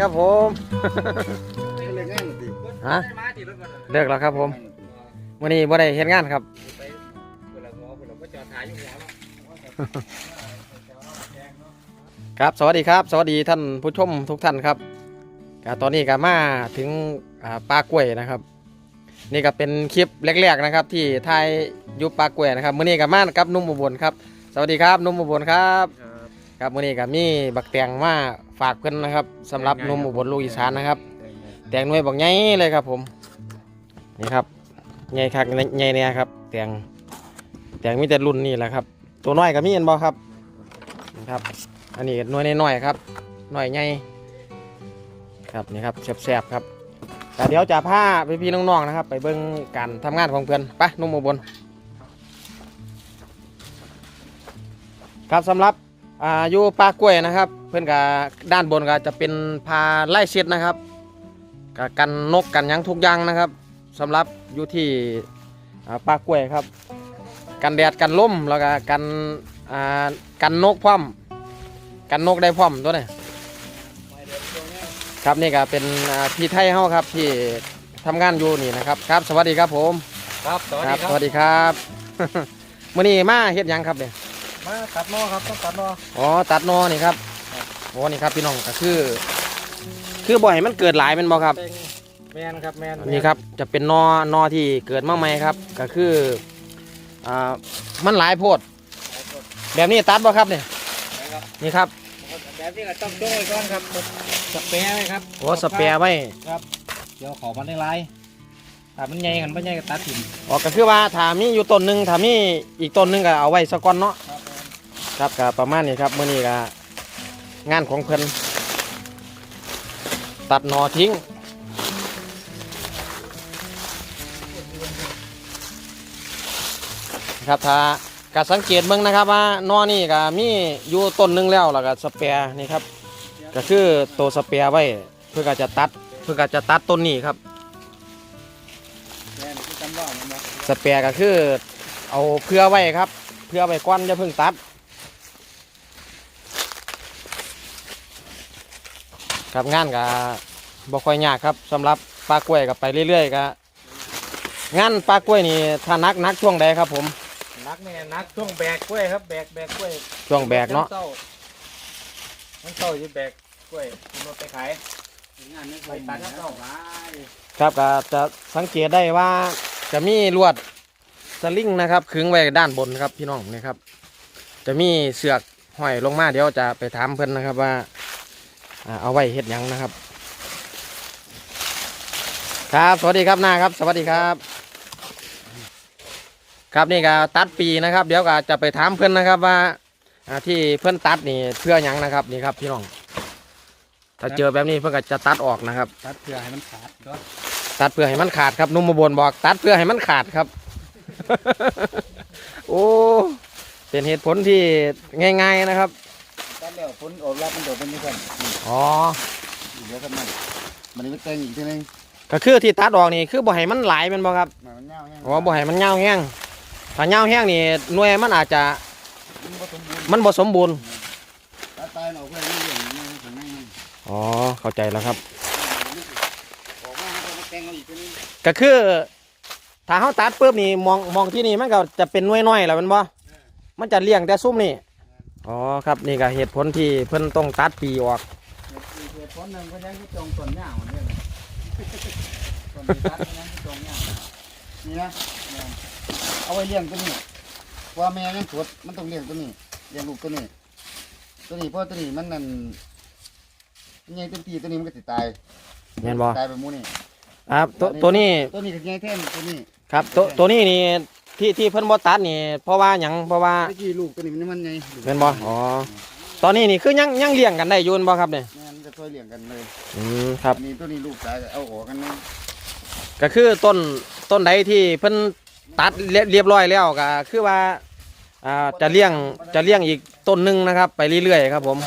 ครับผมเล่นง่ายหน่อยดิฮะเลิกแล้วครับผมวันนี้บ่ได้เฮ็ดงานครับครับสวัสดีครับ สวัสดีท่านผู้ชมทุกท่านครับก็ตอนนี้ก็มาถึงอ่าปลากล้วยนะครับ นี่ก็เป็นคลิปแรกๆนะครับ ที่ถ่ายอยุปลากล้วยนะครับมื้อนี้ก็มากับนุ่มอุบลครับ สวัสดีครับนุ่มอุบลครับ ครับมื้อนี้ก็มีบักแตงมาฝากเพิ่นนะครับสำหรับนุ่มอุบลลูกอีสานนะครับ แตงหน่วยบักใหญ่เลยครับผม นี่ครับใหญ่คักใหญ่เนี่ยครับ แตงแตงมีแต่รุ่นนี่แหละครับ ตัวน้อยก็มีเห็นบ่ครับนี่ครับ อันนี้หน่วยน้อยๆครับหน่อยใหญ่ครับนี่ครับแซ่บๆครับ แต่เดี๋ยวจะพาพี่ๆน้องๆนะครับ ไปเบิ่งการทำงานของเพื่อนไปนุ่มอุบลครับสำหรับ อ่าอยู่ปลากล้วยนะครับ เพื่อนกับด้านบนก็จะเป็นพาไล่เช็ดนะครับกับกันนกกันหยังทุกอย่างนะครับสำหรับอยู่ที่อ่าปลากล้วยครับ กันแดดกันลมแล้วก็กันอ่ากันนกพร้อมกันนกได้พร้อมตัวนี้ครับนี่ก็เป็นอ่าพี่ไทยเฮาครับที่ทำงานอยู่นี่นะครับครับ สวัสดีครับผม ครับสวัสคดีรับครัสบวัสดีครับมื้อนี้มาเฮ็ดหยังครับเนี่ย มาตัดนอครับต้องตัดนออ๋อตัดนอนี่ครับโอ้นี่ครับพี่น้องก็คือ คือบ่ให้มันเกิดหลายแมันบ่ครับเป็นแมนครับแมนนี่ครับจะเป็นนอนอที่เกิดมาใหม่ครับ ก็คืออ่ามันหลายโพด แบบนี้ตัดบ่ครับเนี่ยนี่ครับแบบนี้ก็ต้องโจ้ยก่อนครับสเปรย์ไว้ครับโอ้สเปียร์ไว้เดี๋ยวขอมันได้ลายถ้ามันใหญ่กันไม่ใหญ่ก็ตัดถิ่นอ๋อก็คือว่าถ้ามีอยู่ต้นหนึ่งถ้ามีอีกต้นหนึ่งก็เอาไว้สักก้อนเนาะ ครับครับประมาณนี้ครับเมื้อนี้ก็งานของเพิ่นตัดหนอทิ้ง ครับถ้าก็สังเกตเบิ่งนะครับว่านอนี่ก็มีอยู่ต้นนึงแล้วแล้วก็สเปียร์นี่ครับ ก็คือตัวสเปียร์ไว้ เพื่อก็จะตัด เพื่อก็จะตัดต้นนี้ครับสเปียร์ก็คือเอาเพื่อไว้ครับ เพื่อไว้ก้อนจะเพิ่งตัด ครับงานก็บ่ค่อยยากครับสำหรับปลากล้วยก็ไปเรื่อยๆก็งานปลากล้วยนี่ถ้านักนักช่วงใดครับ ผมนักแม่นักช่วงแบกกล้วยครับแบกแบกกล้วยช่วงแบกเนาะมันเศร้าอยู่แบกกล้วยรถไปขายงานไม่ไปตัดเศร้าไปครับก็จะสังเกตได้ว่าจะมีลวดสลิงนะครับขึงไว้ด้านบนครับพี่น้องนี่ครับ จะมีเสือกห้อยลงมาเดี๋ยวจะไปถามเพิ่นนะครับว่าอ่า เอาไว้เฮ็ดหยังนะครับ ครับสวัสดีครับนาครับ สวัสดีครับ ครับนี่ก็ตัดปีนะครับ เดี๋ยวก็จะไปถามเพื่อนนะครับว่าอ่าที่เพื่อนตัดนี่เพื่อหยังนะครับนี่ครับพี่น้อง ถ้าเจอแบบนี้เพื่อนก็จะตัดออกนะครับ ตัดเพื่อให้มันขาดก็ตัดเพื่อให้มันขาดครับนุ่มมาบนบอก ตัดเพื่อให้มันขาดครับ โอ้เป็นเหตุผลที่ง่าย ๆนะครับตัด แล้วผลออกรับมันโดดเป็นยังไงอ๋อเดี๋ยวกันมันมันนี่มันเต็งอีกทีนึงก็คือที่ตัดออกนี่คือบ่ให้มันไหลายแมันบ่ครับมันเงาแห้งอ๋อบ่ให้มันเงาแห้งถ้าเงาแห้งนี่หน่วยมันอาจจะมันบ่สมบูรณ์มันบ่สมบูรณ์ตัดตายออกไปเรื่อยๆนี่ถึงนี่อ๋อเข้าใจแล้วครับ ออกมาให้มันแต่งเอาอีกทีนึงก็คือถ้าเขาตัดปุ๊บนี่มองมองที่นี่มันก็จะเป็นหน่วยน้อยแล้วแมันบ่ มันจะเลี้ยงแต่ซุ้มนี่ อ๋อครับนี่ก็เหตุผลที่เพิ่นต้องตัดปีออกเหตุผลหนึ่งก็ยังที่จงต้นหญ้าเนี่ยต้นที่ตัดก็ยังที่จงหญ้านี่นะเนี่ยเอาไว้เลี้ยงตัวนี้เพราะว่าแม่ยังสวดมันต้องเลี้ยงตัวนี้เลี้ยงลูกตัวนี้ ตัวนี้เพราะตัวนี้มันนั่นใหญ่เต็มที่ตัวนี้มันก็สิตายแม่นบ่ตายไปหมูนี่อ่าตัวตัวนี้ตัวนี้ก็ใหญ่แท้ตัวนี้ครับตัวตัวนี้นี่ ที่ที่เพิ่นบ่ตัดนี่ เพราะว่าหยังเพราะว่าตะกี้ลูกตัวนี้มันมันใหญ่แม่นบ่อ๋อตอนนี้นี่คือยังยังเลี้ยงกันได้อยู่แม่นบ่ครับเนี่ยแม่นจะช่วยเลี้ยงกันเลยอืมครับ อันนี้ตัวนี้ลูกตายก็เอาออกกันนะก็คือต้นต้นใดที่เพิ่นตัดเรียเรียบร้อยแล้วก็คือว่าอ่าจะเลี้ยงจะเลี้ยงอีกต้นหนึงนะครับ ไปเรื่อยๆครับผม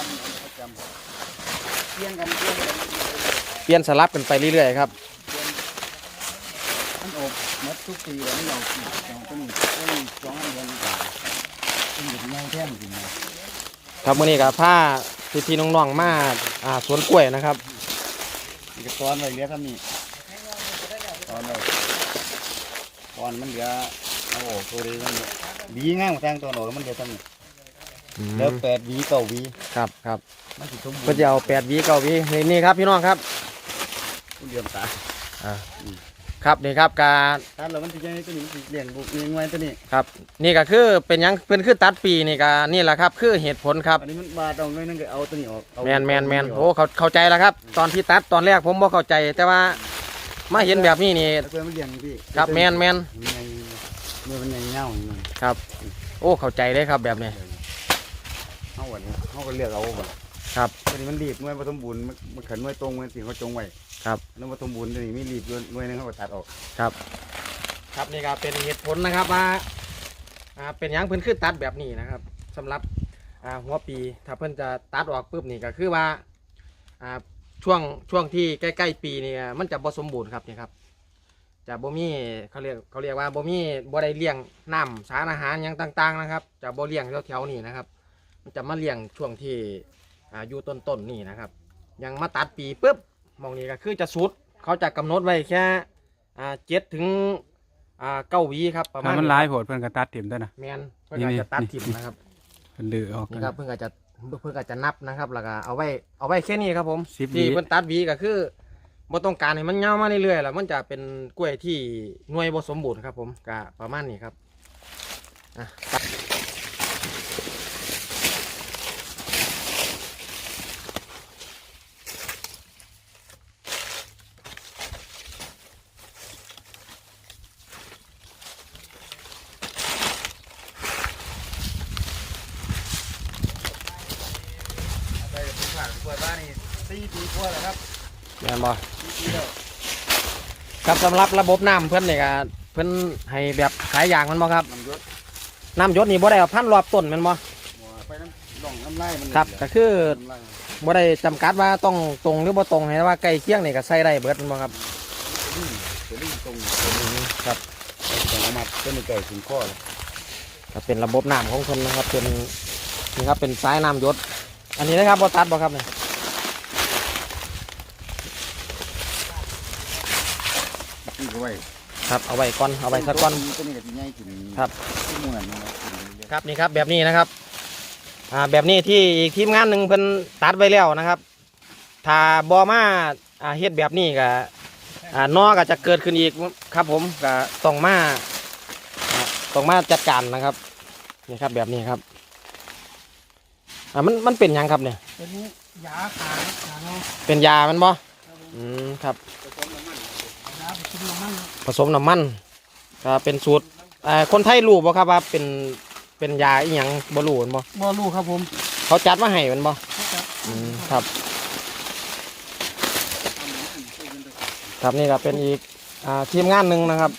ประจำเลี้ยงกันเลี้ยงกันเปลี่ยนสลับกันไปเรื่อยๆครับ มันออกหมดทุกปีแล้วมันออกสองตัวนี้ตัวนี้สองอันเดียวกันเป็นอยู่ที่ใหญ่แท้จริงๆนะ ครับมื้อนี้ก็พาพี่ๆน้องๆมาอ่าสวนกล้วยนะครับนี่ก็ตอนไว้เหลือเท่านี้ตอนไว้ตอนมันเหลือเอาออกตัวเดียวมันหวีง่ายกว่าแทงตัวหนอกมันเหลือเท่านี้อืมแล้วแปดหวีเก้าหวีครับครับมันสิสมบูรเพื่อณ์จะเอาแปดวีเก้าวีนี่นี่ครับพี่น้องครับเดือมตา ครับนี่ครับการตัดแล้วมันสิยังไงตัวนี้มันสิเลี้ยงบุกเลี้ยงไว้ตัวนี้ครับ นี่ก็คือเป็นหยังเป็นคือตัดปีนี่ก็นี่แหละครับ คือเหตุผลครับ อันนี้มันบาดเอาไว้นั่นก็เอาตัวนี้ออกเอาแมนแมนแมนโอ้เขาเข้าใจแล้วครับ ตอนที่ตัดตอนแรกผมบ่เข้าใจ แต่ว่ามาเห็นแบบนี้นี่แล้วเพื่อนมันเลี้ยงพี่ครับแมนแมนมันใหญ่เมื่อมันใหญ่เงาอย่างนั้นครับ โอ้เข้าใจเลยครับแบบนี้เอาวันนี้เขาก็เลือกเอาบ่ครับตัวนี้มันรีบหน่วยผสมบูรณ์มันมันขันหน่วยตรงมันสิเขาจงไว้ ครับแล้วผสมบูรณ์ตัวนี้มีรีบด้วยหน่วยหนึงเขาก็ตัดออกครับ ครับนี่ก็เป็นเหตุผลนะครับว่าอ่าเป็นหยังเพิ่นคือตัดแบบนี้นะครับสำหรับอ่าหัวปีถ้าเพิ่นจะตัดออกปุ๊บนี่ก็คือว่าอ่าช่วงช่วงที่ใกล้ๆปีนี่มันจะบ่สมบูรณ์ครับนี่ครับจะบ่มีเขาเรียกเขาเรียกว่าบ่มีบ่ได้เลี้ยงน้ำสารอาหารหยังต่าง ๆ นะครับ จะบ่เลี้ยงแถวๆนี้นะครับ มันจะมาเลี้ยงช่วงที่อ่าอยู่ต้นๆนี่นะครับ ยังมาตัดปีปุ๊บห มองนี้ก็คือจะสุดเขาจะกำหนดไว้แค่อ่าเจ็ดถึงอ่าเก้าหวีครับประมาถ้าณมันหลายโพดเพิ่นก็ตัดถิ่มด้วยนะ แมนเพื่อการจะตัดนี่ถิ่มนะครับเพิ่นลือออก นี่ครับเพื่อการจะเพื่อการจะนับนะครับแล้วก็เอาไว้เอาไว้แค่นี้ครับผมสิบหวี ที่เพิ่นตัดหวีก็คือบ่ต้องการให้มันยาวมาเรื่อยๆแล้วมันจะเป็นกล้วยที่หน่วยบ่สมบูรณ์ครับผมก็ประมาณนี้ครับอะตัด ไปถึงผ่านกล้วยบ้านนี่สี่ ปีกว่าแล้วครับแม่นบ่สี่ปีแล้วครับสำหรับระบบน้ำเพิ่อนนี่ก็เพิ่อนให้แบบขายอย่างมันบ่ครับมันยศน้ำหยศนี่บ่ได้เอาพันรอบต้นแมันบ่หัวไปน้ำหล่องน้ำลายมันครับ ก็คือน้ำลายบ่ได้จำกัดว่าต้องตรงหรือบ่ตรงให้ว่าใกล้เคียงนี่ก็ใส่ได้เบิดแมันบ่ครับตัวนี้ตรงครับตรงเอามาตัวนี้ไก่ถึงข้อเลยก็เป็นระบบน้ำของเพิ่นนะครับเป็นนี่ครับเป็นสายน้ำหยศอันนี้นะครับบ่ตัดบ่ครับเนี่ย นี่ก็ไว้ครับเอาไว้ก่อนเอาไว้สักก่อน ตัวนี้ก็สิใหญ่ขึ้นครับ ที่เหมือนนะครับครับนี่ครับแบบนี้นะครับอ่าแบบนี้ที่อีกทีมงานหนึ่งเพิ่นตัดไว้แล้วนะครับ ถ้าบ่มาอ่าเฮ็ดแบบนี้ก็อ่านอก็จะเกิดขึ้นอีกครับผมก็ต้องมาอ่าต้องมาจัดการนะครับนี่ครับแบบนี้ครับอ่ามันมันเป็นหยังครับเนี่ยเป็นยาขายยาเนาะเป็นยามันบ่อืมครับยาไปกินน้ำมัน ผสมน้ำมันก็เป็นสูตรอ่าคนไทยรู้บ่ครับว่าเป็นเป็นยาอีหยังบ่รู้แม่นบ่บ่รู้ครับผมเขาจัดมาให้แมันบ่อืมครับ ครับนี่ก็เป็นอีกอ่าทีมงานหนึ่งนะครับ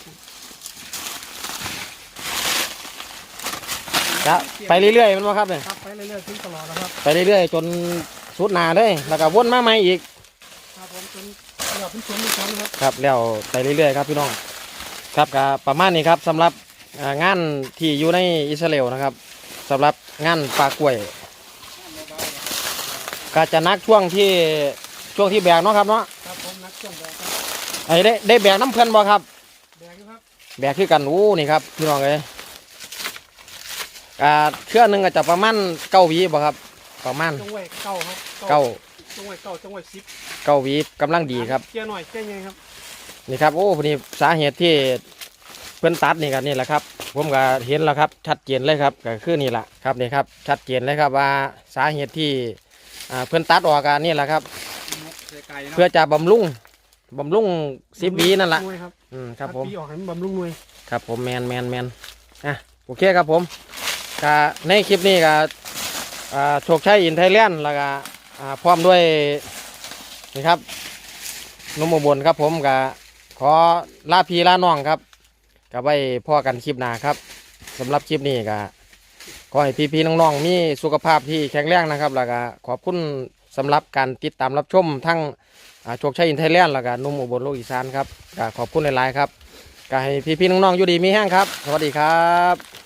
จะไปเรื่อยๆแมันว่าครับเนี่ย ครับไปเรื่อยๆถึงตลอดนะครับไปเรื่อยๆจนสุดหนาเลยแล้วก็วนมาใหม่อีกครับผมจน ตลอดเป็นสวนเป็นสวนนะครับครับแล้วไปเรื่อยๆครับพี่น้องครับก็ประมาณนี้ครับสำหรับอ่างานที่อยู่ในอิสราเอลนะครับสำหรับงานปลากล้วยก็จะนักช่วงที่ช่วงที่แบกเนาะครับเนาะครับผมนักช่วงแบกครับไอ้ได้ได้แบกน้ำเพื่อนบ่ครับแบกอยู่ครับแบกคือกันอู้นี่ครับพี่น้องเลยอ่าเครื่องหนึงก็จะประมาณเก้าหวีบ่ครับ ประมาณจงไว้เก้าครับเก้า จงไว้เก้าจงไว้สิบเก้าหวีกำลังดีครับเจียหน่อยเจียใหญ่ครับนี่ครับโอ้พอดีสาเหตุที่เพิ่นตัดนี่กันนี่แหละครับ ผมก็เห็นแล้วครับชัดเจนเลยครับก็คือนี่แหละครับนี่ครับชัดเจนเลยครับว่าสาเหตุที่อ่าเพิ่นตัดออกกันนี่แหละครับใส่ไก่เนาะเพื่อจะบำรุงบำรุงสิบหวีนั่นแหละหวยครับอืมครับผม ปีออกให้มันบำรุงหน่วยครับผมแมนแมนแมนอะโอเคครับผมก็ในคลิปนี้ก็อ่าโชคชัยอินไทยแลนด์แล้วก็อ่า พร้อมด้วยนี่ครับนุ่มอุบลครับผมก็ขอลาพีลาน้องครับก็ไว้พ่อกันคลิปหน้าครับสำหรับคลิปนี้ก็ขอให้พี่ๆน้องๆมีสุขภาพที่แข็งแรงนะครับ แล้วก็ขอบคุณสำหรับการติดตามรับชมทั้งโชคชัยอินไทยแลนด์แล้วก็นุ่มอุบลโลกอีสานครับก็ขอบคุณหลายๆครับก็ให้พี่ๆน้องๆอยู่ดีมีแห้งครับ สวัสดีครับ